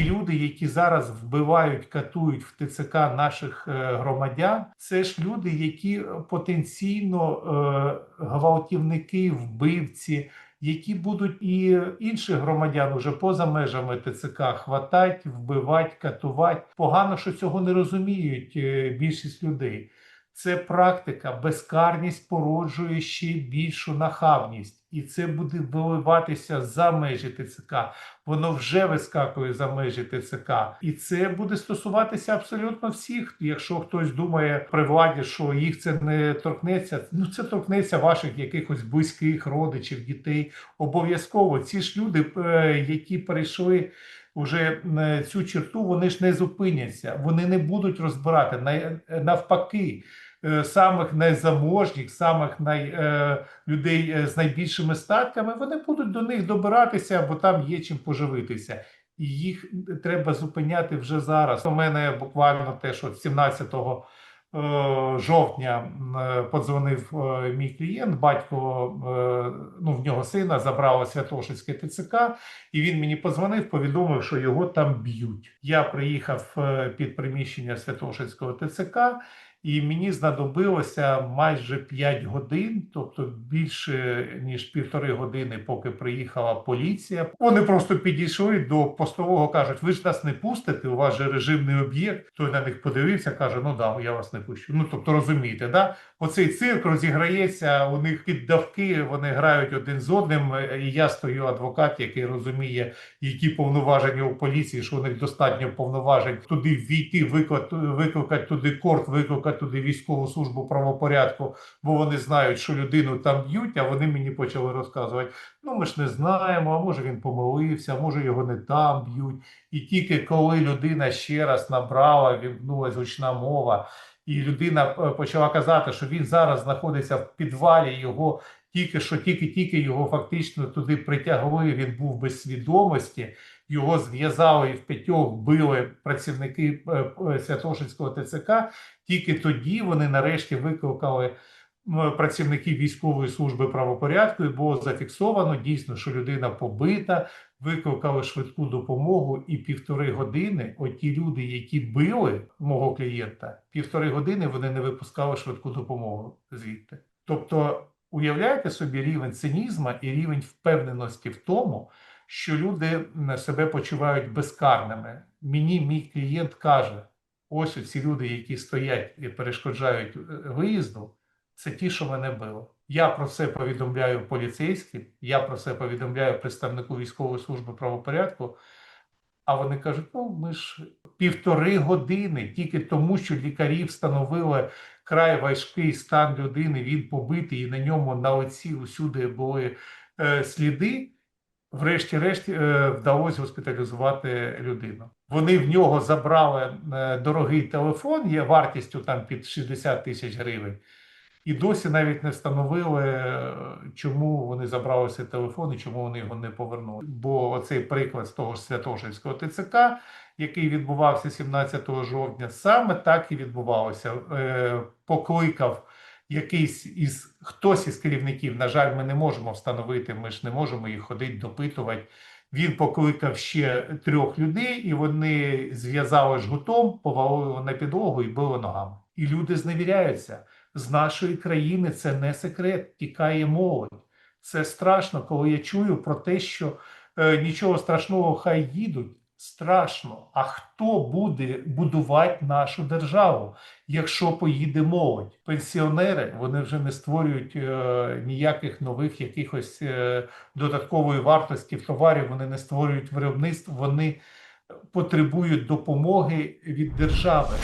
Ті люди, які зараз вбивають, катують в ТЦК наших е, громадян, це ж люди, які потенційно е, гвалтівники, вбивці, які будуть і інших громадян уже поза межами ТЦК хватать, вбивати, катувати. Погано, що цього не розуміють е, більшість людей. Це практика, безкарність породжує ще більшу нахабність, і це буде виливатися за межі ТЦК. Воно вже вискакує за межі ТЦК, і це буде стосуватися абсолютно всіх. Якщо хтось думає при владі, що їх це не торкнеться, ну це торкнеться ваших якихось близьких родичів, дітей. Обов'язково ці ж люди, е, які перейшли. Уже е, цю черту вони ж не зупиняться, вони не будуть розбирати Най- навпаки. е, Самих найзаможніх, самих най, е, людей е, з найбільшими статками, вони будуть до них добиратися, бо там є чим поживитися. І їх треба зупиняти вже зараз. У мене буквально теж от 17 е, жовтня е, подзвонив е, мій клієнт, батько е, ну, в нього сина забрало Святошинське ТЦК, і він мені подзвонив, повідомив, що його там б'ють. Я приїхав е, під приміщення Святошинського ТЦК. І мені знадобилося майже 5 годин, тобто більше ніж півтори години, поки приїхала поліція. Вони просто підійшли до постового, кажуть: ви ж нас не пустите, у вас же режимний об'єкт. Той на них подивився, каже: Ну да, я вас не пущу. Ну тобто розумієте, да? Оцей цирк розіграється, у них піддавки, вони грають один з одним. І я стою адвокат, який розуміє, які повноваження у поліції, що у них достатньо повноважень туди війти, викликати, викликати туди корт, викликати туди військову службу правопорядку, бо вони знають, що людину там б'ють, а вони мені почали розказувати. Ну, ми ж не знаємо, а може він помилився, може його не там б'ють. І тільки коли людина ще раз набрала, вімкнулась гучна мова, і людина е, почала казати, що він зараз знаходиться в підвалі, його тільки що тільки-тільки його фактично туди притягли, він був без свідомості. Його зв'язали і в п'ятьох били працівники е, е, Святошинського ТЦК. Тільки тоді вони нарешті викликали працівників військової служби правопорядку, і було зафіксовано дійсно, що людина побита, викликали швидку допомогу, і півтори години оті люди, які били мого клієнта, півтори години вони не випускали швидку допомогу звідти. Тобто, уявляєте собі рівень цинізму і рівень впевненості в тому, що люди себе почувають безкарними. Мені мій клієнт каже: ось ці люди, які стоять і перешкоджають е, виїзду, це ті, що мене били. Я про це повідомляю поліцейським, я про це повідомляю представнику військової служби правопорядку. А вони кажуть: ну ми ж півтори години тільки тому, що лікарі встановили край важкий стан людини, він побитий, і на ньому на оці усюди були е, сліди. Врешті-решт е, вдалося госпіталізувати людину. Вони в нього забрали е, дорогий телефон, є вартістю там під 60 тисяч гривень. І досі навіть не встановили, е, чому вони забрали цей телефон і чому вони його не повернули. Бо оцей приклад з того ж Святошинського ТЦК, який відбувався 17 жовтня, саме так і відбувалося. Е, Покликав якийсь із хтось із керівників, на жаль, ми не можемо встановити, ми ж не можемо їх ходити, допитувати. Він покликав ще трьох людей, і вони зв'язали жгутом, повалили на підлогу і били ногами. І люди зневіряються. З нашої країни це не секрет, тікає молодь. Це страшно, коли я чую про те, що е, нічого страшного, хай їдуть. Страшно. А хто буде будувати нашу державу, якщо поїде молодь? Пенсіонери вони вже не створюють е, ніяких нових якихось е, додаткової вартості в товарів, вони не створюють виробництв, вони потребують допомоги від держави.